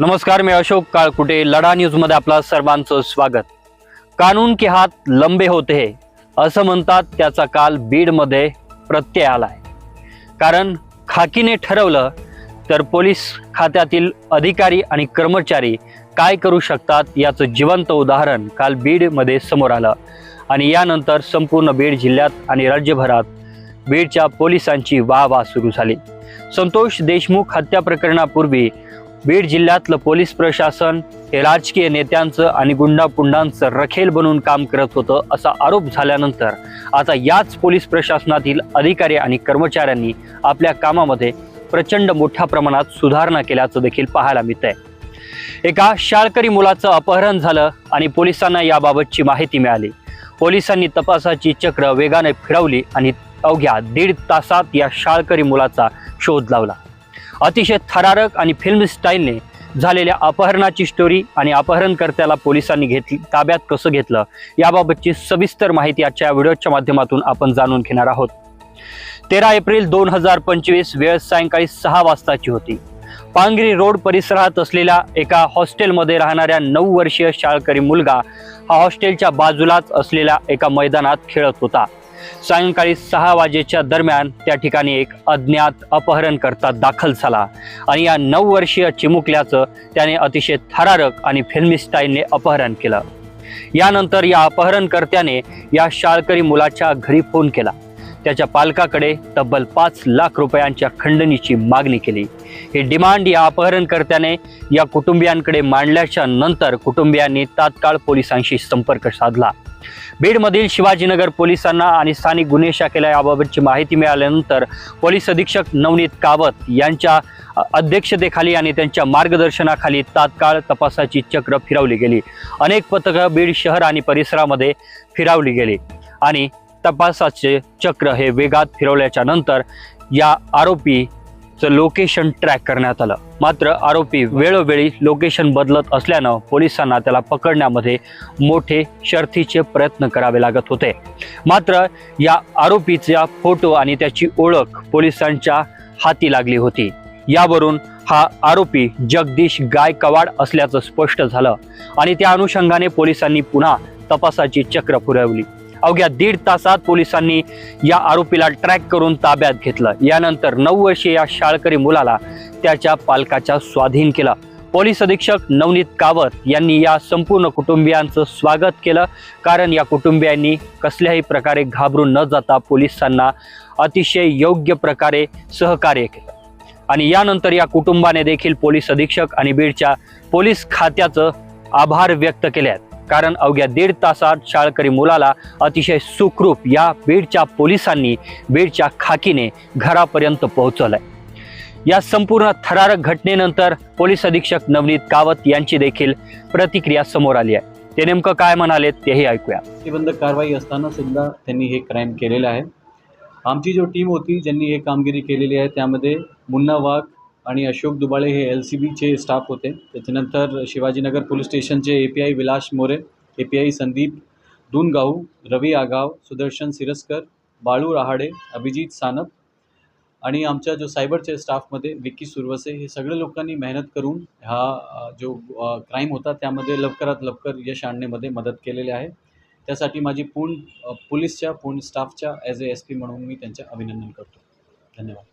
नमस्कार मी अशोक काळकुटे लढा न्यूजमध्ये आपलं सर्वांचं स्वागत. कानून के हात लंबे होते असं म्हणतात त्याचा काल बीडमध्ये प्रत्यय आलाय. कारण खाकीने ठरवलं तर पोलीस खात्यातील अधिकारी आणि कर्मचारी काय करू शकतात याचं जिवंत उदाहरण काल बीडमध्ये समोर आलं. आणि यानंतर संपूर्ण बीड जिल्ह्यात आणि राज्यभरात बीडच्या पोलिसांची वाह वाह सुरू झाली. संतोष देशमुख हत्या प्रकरणापूर्वी बीड जिल्ह्यातलं पोलीस प्रशासन हे राजकीय नेत्यांचं आणि गुंडापुंडांचं रखेल बनून काम करत होतं असा आरोप झाल्यानंतर आता याच पोलीस प्रशासनातील अधिकारी आणि कर्मचाऱ्यांनी आपल्या कामामध्ये प्रचंड मोठ्या प्रमाणात सुधारणा केल्याचं देखील पाहायला मिळतंय. एका शाळकरी मुलाचं अपहरण झालं आणि पोलिसांना याबाबतची माहिती मिळाली. पोलिसांनी तपासाची चक्र वेगाने फिरवली आणि अवघ्या दीड तासात या शाळकरी मुलाचा शोध लावला. अतिशय थरारक आणि फिल्म स्टाईलने झालेल्या अपहरणाची स्टोरी आणि अपहरणकर्त्याला पोलिसांनी घेतली ताब्यात कसं घेतलं याबाबतची सविस्तर माहिती आजच्या व्हिडिओच्या माध्यमातून आपण जाणून घेणार आहोत. तेरा एप्रिल दोन हजार पंचवीस वेळ सायंकाळी सहा वाजताची होती. पांगरी रोड परिसरात असलेल्या एका हॉस्टेलमध्ये राहणाऱ्या नऊ वर्षीय शाळकरी मुलगा हा हॉस्टेलच्या बाजूलाच असलेल्या एका मैदानात खेळत होता. सायंकाळी सहा वाजेच्या दरम्यान त्या ठिकाणी एक अज्ञात अपहरणकर्ता दाखल झाला. आणि या नऊ वर्षीय चिमुकल्याचं त्याने अतिशय थरारक आणि फिल्मी स्टाईलने अपहरण केलं. यानंतर या अपहरणकर्त्याने या शाळकरी मुलाच्या घरी फोन केला. त्याच्या पालकाकडे तब्बल पाच लाख रुपयांच्या खंडणीची मागणी केली. ही डिमांड या अपहरणकर्त्याने या कुटुंबियांकडे मांडल्याच्या नंतर कुटुंबियांनी तात्काळ पोलिसांशी संपर्क साधला. बीडमधील शिवाजीनगर पोलिसांना आणि स्थानिक गुन्हे शाखेला याबाबतची माहिती मिळाल्यानंतर पोलीस अधीक्षक नवनीत कावत यांच्या अध्यक्षतेखाली आणि त्यांच्या मार्गदर्शनाखाली तात्काळ तपासाची चक्र फिरवली गेली. अनेक पथकं बीड शहर आणि परिसरामध्ये फिरवली गेली आणि तपासाचे चक्र हे वेगात फिरवल्याच्या नंतर या आरोपी लोकेशन ट्रॅक करण्यात आलं. मात्र आरोपी वेळोवेळी लोकेशन बदलत असल्यानं पोलिसांना त्याला पकडण्यामध्ये मोठे शर्थीचे प्रयत्न करावे लागत होते. मात्र या आरोपीचा फोटो आणि त्याची ओळख पोलिसांच्या हाती लागली होती. यावरून हा आरोपी जगदीश गायकवाड असल्याचं स्पष्ट झालं आणि त्या अनुषंगाने पोलिसांनी पुन्हा तपासाची चक्र पुरवली. अवघ्या दीड तासात पोलिसांनी या आरोपीला ट्रॅक करून ताब्यात घेतलं. यानंतर नऊ वर्षीय या शाळकरी मुलाला त्याच्या पालकाच्या स्वाधीन केलं. पोलीस अधीक्षक नवनीत कावत यांनी या संपूर्ण कुटुंबियांचं स्वागत केलं. कारण या कुटुंबियांनी कसल्याही प्रकारे घाबरून न जाता पोलिसांना अतिशय योग्य प्रकारे सहकार्य केलं. आणि यानंतर या कुटुंबाने देखील पोलीस अधीक्षक आणि बीडच्या पोलीस खात्याचं आभार व्यक्त केले आहेत. कारण अवघ्या दीड तासात शाळकरी मुलाला अतिशय सुखरूप या बीडच्या पोलिसांनी बीडच्या खाकीने घरापर्यंत पोहोचवलंय. या संपूर्ण थरारक घटनेनंतर पोलीस अधीक्षक नवनीत कावत यांची देखील प्रतिक्रिया समोर आली आहे. ते नेमकं काय म्हणाले तेही ऐकूया. प्रतिबंधक कारवाई असताना सुद्धा त्यांनी हे क्राईम केलेलं आहे. आमची जो टीम होती ज्यांनी हे कामगिरी केलेली आहे त्यामध्ये मुन्ना वाघ आणि अशोक दुबाळे हे एल सी बीचे स्टाफ होते. त्याच्यानंतर शिवाजीनगर पोलीस स्टेशनचे A P I Vilas More A P I Sandeep Dungau Ravi Agav Sudarshan Siraskar Balu Rahade Abhijit Sanap आणि आमच्या जो सायबरच्या स्टाफमध्ये विक्की सुरवसे हे सगळे लोकांनी मेहनत करून हा जो क्राईम होता त्यामध्ये लवकरात लवकर यश आणण्यामध्ये मदत केलेली आहे. त्यासाठी माझी पूर्ण पोलीसच्या पूर्ण स्टाफच्या ॲज ए एस पी म्हणून मी त्यांचे अभिनंदन करतो. धन्यवाद.